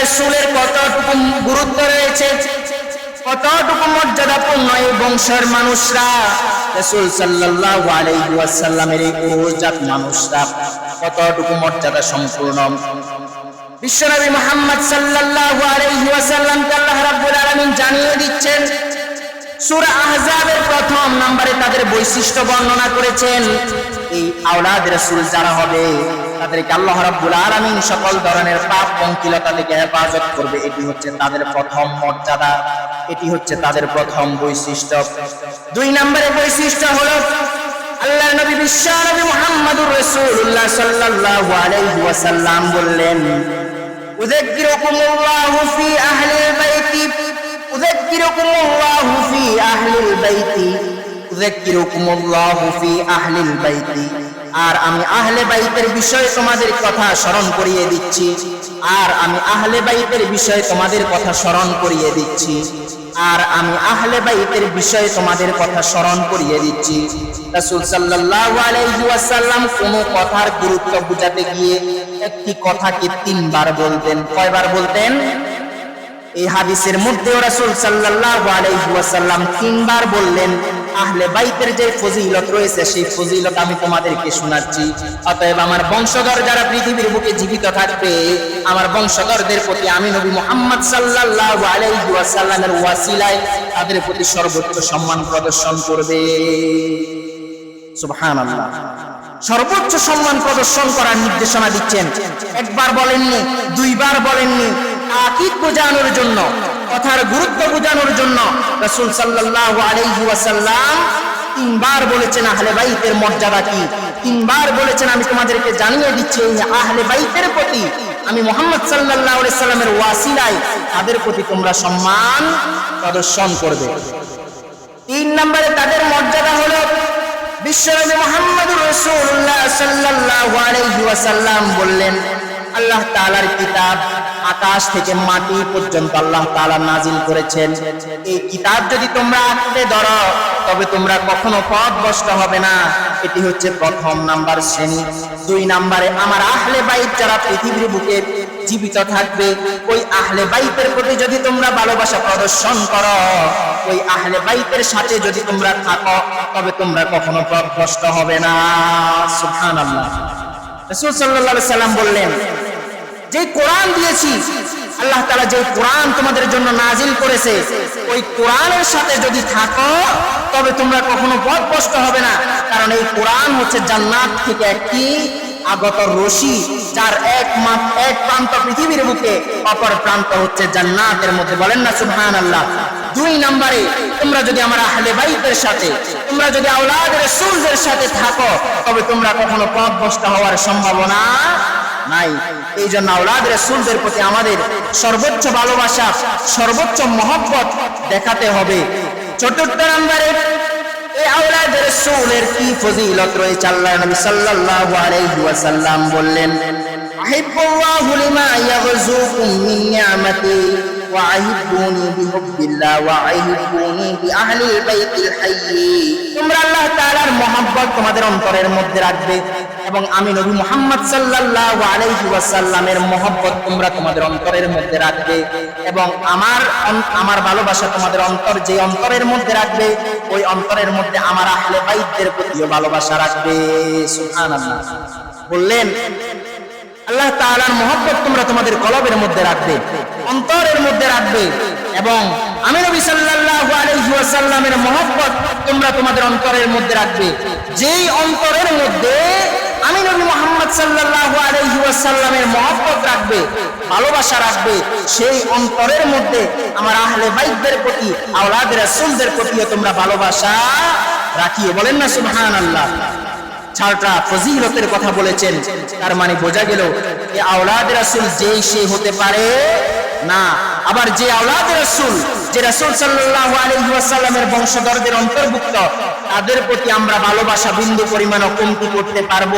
রসুলের কতটুকু গুরুত্ব রয়েছে? কতটুকু মর্যাদাপূর্ণ এই বংশের মানুষরা? রসুল ওয়াসাল্লামের এই উরুজাত মানুষরা কতটুকু মর্যাদা সম্পূর্ণ? বিশ্বনবী মুহাম্মদ সাল্লাল্লাহু আলাইহি আল্লাহ রাব্বুল আলামিন জানিয়ে দিচ্ছেন, সূরা আহজাবের প্রথম নম্বরে তাদের বৈশিষ্ট্য বর্ণনা করেছেন। এই আওলাদ রাসূল যারা হবে তাদেরকে আল্লাহ রাব্বুল আলামিন সকল ধরনের পাপ পঙ্কিলতা থেকে হেফাজত করবে। এটি হচ্ছে তাদের প্রথম মর্যাদা। এটি হচ্ছে তাদের প্রথম বৈশিষ্ট্য। দুই নম্বরের বৈশিষ্ট্য হলো আল্লাহ নবী বিশ্ব নবী মুহাম্মদুর রাসূলুল্লাহ সাল্লাল্লাহু আলাইহি ওয়াসাল্লাম বললেন, উযাক্কিরুকুমুল্লাহু ফি আহলিল বাইতি, উযাক্কিরুকুমুল্লাহু ফি আহলিল বাইতি, উযাক্কিরুকুমুল্লাহু ফি আহলিল বাইতি। আর আমি আহলে বাইতের বিষয়ে তোমাদের কথা স্মরণ করিয়ে দিচ্ছি। আর আমি আহলে বাইতের বিষয়ে তোমাদের কথা স্মরণ করিয়ে দিচ্ছি। আর আমি আহলে বাইতের বিষয়ে তোমাদের কথা স্মরণ করিয়ে দিচ্ছি। রাসূল সাল্লাল্লাহু আলাইহি ওয়াসাল্লাম কোন কথার গুরুত্ব বুঝাতে গিয়ে একটি কথাকে তিনবার বলতেন। কয়বার বলতেন? এই হাদিসের মধ্যে রাসূল সাল্লাল্লাহু আলাইহি ওয়াসাল্লাম তিনবার বললেন আহলে বাইতের যে ফজিলত রয়েছে, সেই ফজিলত আমি তোমাদেরকে শোনাচ্ছি। অতএব আমার বংশধর যারা পৃথিবীর বুকে জীবিত থাকবে, আমার বংশধরদের প্রতি আমি নবী মুহাম্মদ সাল্লাল্লাহু আলাইহি ওয়াসাল্লামের ওয়াসিলায় তাদের প্রতি সর্বোচ্চ সম্মান প্রদর্শন করবে। সুবহানাল্লাহ। সর্বোচ্চ সম্মান প্রদর্শন করার নির্দেশনা দিচ্ছেন। একবার বলেননি, দুইবার বলেননি তাকিদ বোঝানোর জন্য কথার গুরুত্ব বোঝানোর জন্য রাসূল সাল্লাল্লাহু আলাইহি ওয়াসাল্লাম তিনবার বলেছেন, আহলে বাইতের মর্যাদা কি? তিনবার বলেছেন, আমি তোমাদেরকে জানিয়ে দিচ্ছি আহলে বাইতের প্রতি আমি মোহাম্মদ আলাইহি সাল্লামের ওয়াসিলায় তাদের প্রতি তোমরা সম্মান প্রদর্শন করবে। তিন নম্বরে তাদের মর্যাদা হলো বিশ্বনবী মুহাম্মদুর রাসূলুল্লাহ সাল্লাল্লাহু আলাইহি ওয়াসাল্লাম বললেন, আল্লাহ তাআলার কিতাব আকাশ থেকে মাটি পর্যন্ত আল্লাহ তাআলা নাজিল করেছেন। এই কিতাব যদি তোমরা আঁকড়ে ধরো, তবে তোমরা কখনো পথ ভ্রষ্ট হবে না। এটি হচ্ছে প্রথম নাম্বার শ্রেণি। দুই নম্বরে, আমার আহলে বাইত যারা পৃথিবীর বুকে জীবিত থাকবে, ওই আহলে বাইতের প্রতি যদি তোমরা ভালোবাসা প্রদর্শন করো, ওই আহলে বাইতের সাথে যদি তোমরা থাকো, তবে তোমরা কখনো পথভ্রষ্ট হবে না। সুবহানাল্লাহ। রাসূল সাল্লাল্লাহু আলাইহি সাল্লাম বললেন যে কোরআন দিয়েছি, আল্লাহ তাআলা যে কোরআন তোমাদের জন্য নাজিল করেছে, ওই কোরআনের সাথে যদি থাকো, তবে তোমরা কখনো পথভ্রষ্ট হবে না। কারণ এই কোরআন হচ্ছে জান্নাত থেকে একটি আগত রশি, যার এক এক প্রান্ত পৃথিবীর বুকে, অপর প্রান্ত হচ্ছে জান্নাতের মধ্যে। বলেন না সুবহান আল্লাহ দুই নম্বরে, তোমরা যদি আমার আহলে বাইতের সাথে, তোমরা যদি আওলাদ রাসূলদের সাথে থাকো, তবে তোমরা কখনো পথভ্রষ্ট হওয়ার সম্ভাবনা নাই। এই জন্য আওলাদ রাসূলদের প্রতি আমাদের সর্বোচ্চ ভালোবাসা, সর্বোচ্চ মহব্বত দেখাতে হবে। চতুর্থ নম্বরে এই রাসূলের কি ফজিলত রয়েছে? আল্লাহ নবী সাল্লাল্লাহু আলাইহি ওয়াসাল্লাম বললেন, আহিব্বুল্লাহু লিমা মিন বিআহলিল বাইতিল তোমরা আল্লাহ তাআলার মহব্বত তোমাদের অন্তরের মধ্যে রাখবে। এবং আমি নবী মুহাম্মদ সাল্লাল্লাহু আলাইহি ওয়াসাল্লামের মহব্বত তোমরা তোমাদের অন্তরের মধ্যে রাখবে এবং আমার আমার ভালোবাসা তোমাদের অন্তর যে অন্তরের মধ্যে রাখবে, ওই অন্তরের মধ্যে আমার আহলে বাইতদের প্রতিও ভালোবাসা রাখবে। সুবহানাল্লাহ। বললেন, আল্লাহ তাআলার মহব্বত তোমরা তোমাদের কলবের মধ্যে রাখবে, অন্তরের মধ্যে রাখবে এবং আমি নবী সাল্লাল্লাহু আলাইহি ওয়াসাল্লামের মহব্বত তোমরা তোমাদের অন্তরের মধ্যে রাখবে। যেই অন্তরের মধ্যে আমি নবী মুহাম্মদ সাল্লাল্লাহু আলাইহি ওয়াসাল্লামের মহব্বত রাখবে, ভালোবাসা রাখবে, সেই অন্তরের মধ্যে আমার আহলে বাইতদের প্রতি, আওলাদ রাসূলদের প্রতিও তোমরা ভালোবাসা রাখিও। বলেন না ছাড়টা ফজিলতের কথা বলেছেন, তার মানে বোঝা গেল যে আওলাদ যেই সে হতে পারে না। আবার যে আওলাদ রাসূল, যে রাসূল ওয়াসাল্লামের বংশধরদের অন্তর্ভুক্ত তাদের প্রতি আমরা ভালোবাসা বিন্দু পরিমাণ কমতি করতে পারব?